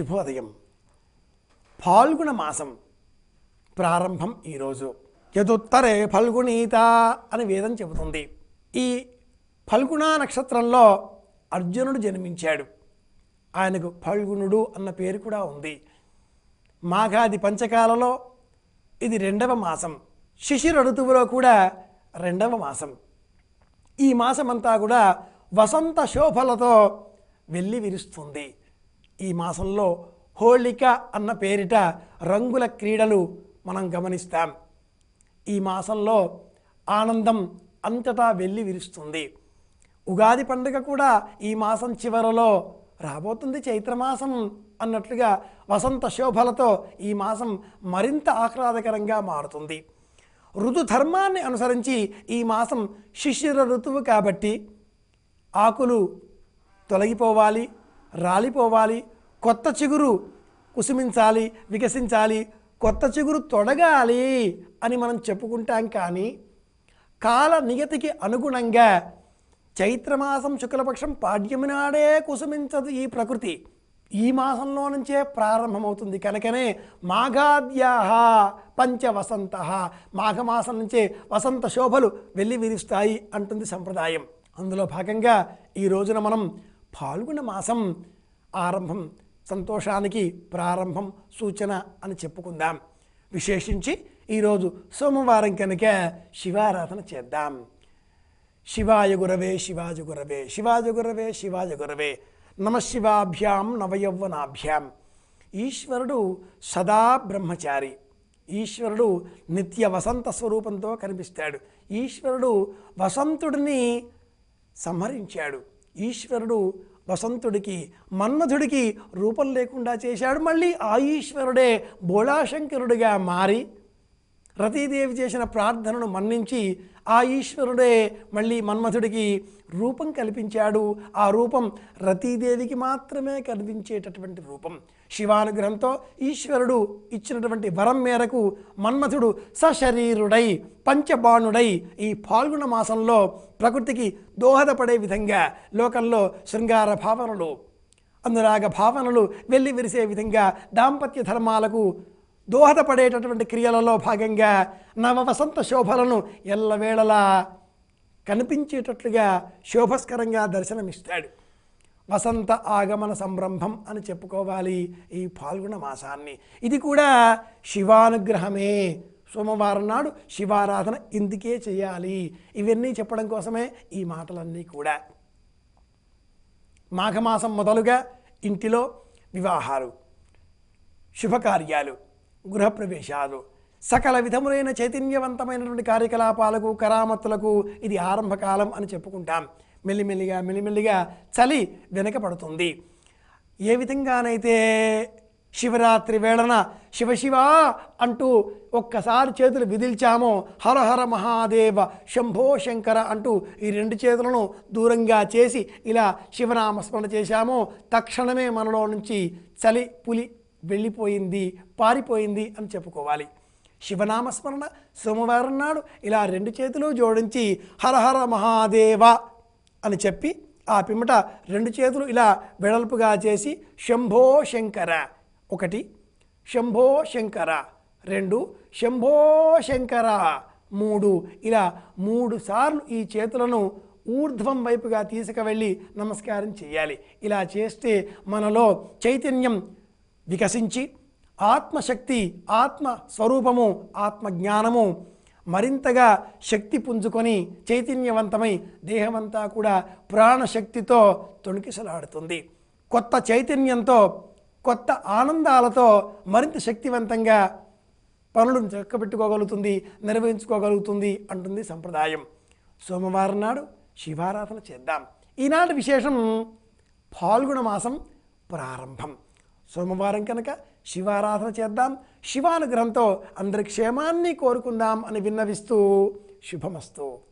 శుభోదయం. ఫాల్గుణ మాసం ప్రారంభం ఈరోజు. యదుత్తరే ఫల్గుణీత అని వేదం చెబుతుంది. ఈ ఫల్గుణ నక్షత్రంలో అర్జునుడు జన్మించాడు. ఆయనకు ఫల్గుణుడు అన్న పేరు కూడా ఉంది. మాఘాది పంచకాలలో ఇది రెండవ మాసం. శిశిర ఋతువులో కూడా రెండవ మాసం. ఈ మాసమంతా కూడా వసంత శోభలతో వెళ్ళి విరుస్తుంది ఈ మాసంలో హోళిక అన్న పేరిట రంగుల క్రీడలు మనం గమనిస్తాం. ఈ మాసంలో ఆనందం అంతటా వెళ్ళి విరుస్తుంది. ఉగాది పండుగ కూడా ఈ మాసం చివరలో రాబోతుంది చైత్రమాసం అన్నట్లుగా వసంత శోభలతో ఈ మాసం మరింత ఆహ్లాదకరంగా మారుతుంది. ఋతుధర్మాన్ని అనుసరించి ఈ మాసం శిశిర ఋతువు కాబట్టి ఆకులు తొలగిపోవాలి రాలిపోవాలి. కొత్త చిగురు కుసుమించాలి వికసించాలి. కొత్త చిగురు తొడగాలి అని మనం చెప్పుకుంటాం కానీ కాల నియతికి అనుగుణంగా చైత్రమాసం శుక్లపక్షం పాడ్యమి నాడే కుసుమించదు ఈ ప్రకృతి. ఈ మాసంలో నుంచే ప్రారంభమవుతుంది. కనుకనే మాఘాద్యాహ పంచ వసంత మాఘమాసం నుంచే వసంత శోభలు వెళ్ళి విరుస్తాయి అంటుంది సంప్రదాయం. అందులో భాగంగా ఈ రోజున మనం పాల్గొన మాసం ఆరంభం సంతోషానికి ప్రారంభం సూచన అని చెప్పుకుందాం. విశేషించి ఈరోజు సోమవారం కనుక శివారాధన చేద్దాం. శివాయ గురవే శివాజ గురవే శివాజ గురవే శివాజ గురవే నమశివాభ్యాం నవయౌవనాభ్యాం ఈశ్వరుడు సదా బ్రహ్మచారి. ఈశ్వరుడు నిత్య వసంత స్వరూపంతో కనిపిస్తాడు. ఈశ్వరుడు వసంతుడిని సంహరించాడు. ఈశ్వరుడు వసంతుడికి మన్మధుడికి రూపం లేకుండా చేశాడు. మళ్ళీ ఆ ఈశ్వరుడే బోళాశంకరుడిగా మారి రతీదేవి చేసిన ప్రార్థనను మన్నించి ఆ ఈశ్వరుడే మళ్ళీ మన్మథుడికి రూపం కల్పించాడు. ఆ రూపం రతీదేవికి మాత్రమే కనిపించేటటువంటి రూపం. శివానుగ్రహంతో ఈశ్వరుడు ఇచ్చినటువంటి వరం మేరకు మన్మథుడు సశరీరుడై పంచబాణుడై ఈ పాల్గొన మాసంలో ప్రకృతికి దోహదపడే విధంగా లోకంలో శృంగార భావనలు అనురాగ భావనలు వెళ్ళి విరిసే విధంగా దాంపత్య ధర్మాలకు దోహదపడేటటువంటి క్రియలలో భాగంగా నవ వసంత శోభలను ఎల్లవేళలా కనిపించేటట్లుగా శోభస్కరంగా దర్శనమిస్తాడు. వసంత ఆగమన సంరంభం అని చెప్పుకోవాలి ఈ పాల్గొన మాసాన్ని. ఇది కూడా శివానుగ్రహమే. సోమవారం నాడు శివారాధన ఇందుకే చేయాలి. ఇవన్నీ చెప్పడం కోసమే ఈ మాటలన్నీ కూడా. మాఘమాసం మొదలుగా ఇంటిలో వివాహాలు శుభకార్యాలు గృహప్రవేశాలు సకల విధములైన చైతన్యవంతమైనటువంటి కార్యకలాపాలకు కరామత్తులకు ఇది ఆరంభకాలం అని చెప్పుకుంటాం. మెల్లిమెల్లిగా మెల్లిమెల్లిగా చలి వెనకపడుతుంది ఏ విధంగానైతే శివరాత్రి వేళన శివశివ అంటూ ఒక్కసారి చేతులు విదిల్చామో హరహర మహాదేవ శంభో శంకర అంటూ ఈ రెండు చేతులను దూరంగా చేసి ఇలా శివనామస్మరణ చేశామో తక్షణమే మనలో నుంచి చలి పులి వెళ్ళిపోయింది పారిపోయింది అని చెప్పుకోవాలి. శివనామస్మరణ సోమవారం నాడు ఇలా రెండు చేతులు జోడించి హరహర మహాదేవ అని చెప్పి ఆ పిమ్మట రెండు చేతులు ఇలా వెడల్పుగా చేసి శంభో శంకర. ఒకటి శంభో శంకర. రెండు శంభో శంకర. మూడు ఇలా మూడు సార్లు ఈ చేతులను ఊర్ధ్వం వైపుగా తీసుకువెళ్ళి నమస్కారం చేయాలి. ఇలా చేస్తే మనలో చైతన్యం వికసించి ఆత్మశక్తి ఆత్మ స్వరూపము ఆత్మజ్ఞానము మరింతగా శక్తి పుంజుకొని చైతన్యవంతమై దేహమంతా కూడా ప్రాణశక్తితో తొణికిసలాడుతుంది. కొత్త చైతన్యంతో కొత్త ఆనందాలతో మరింత శక్తివంతంగా పనులను చక్కబెట్టుకోగలుగుతుంది నిర్వహించుకోగలుగుతుంది అంటుంది సంప్రదాయం. సోమవారం నాడు శివారాధన చేద్దాం. ఈనాటి విశేషం పాల్గొన మాసం ప్రారంభం. సోమవారం కనుక శివారాధన చేద్దాం. శివానుగ్రహంతో అందరి క్షేమాన్ని కోరుకుందాం అని విన్నవిస్తూ శుభమస్తు.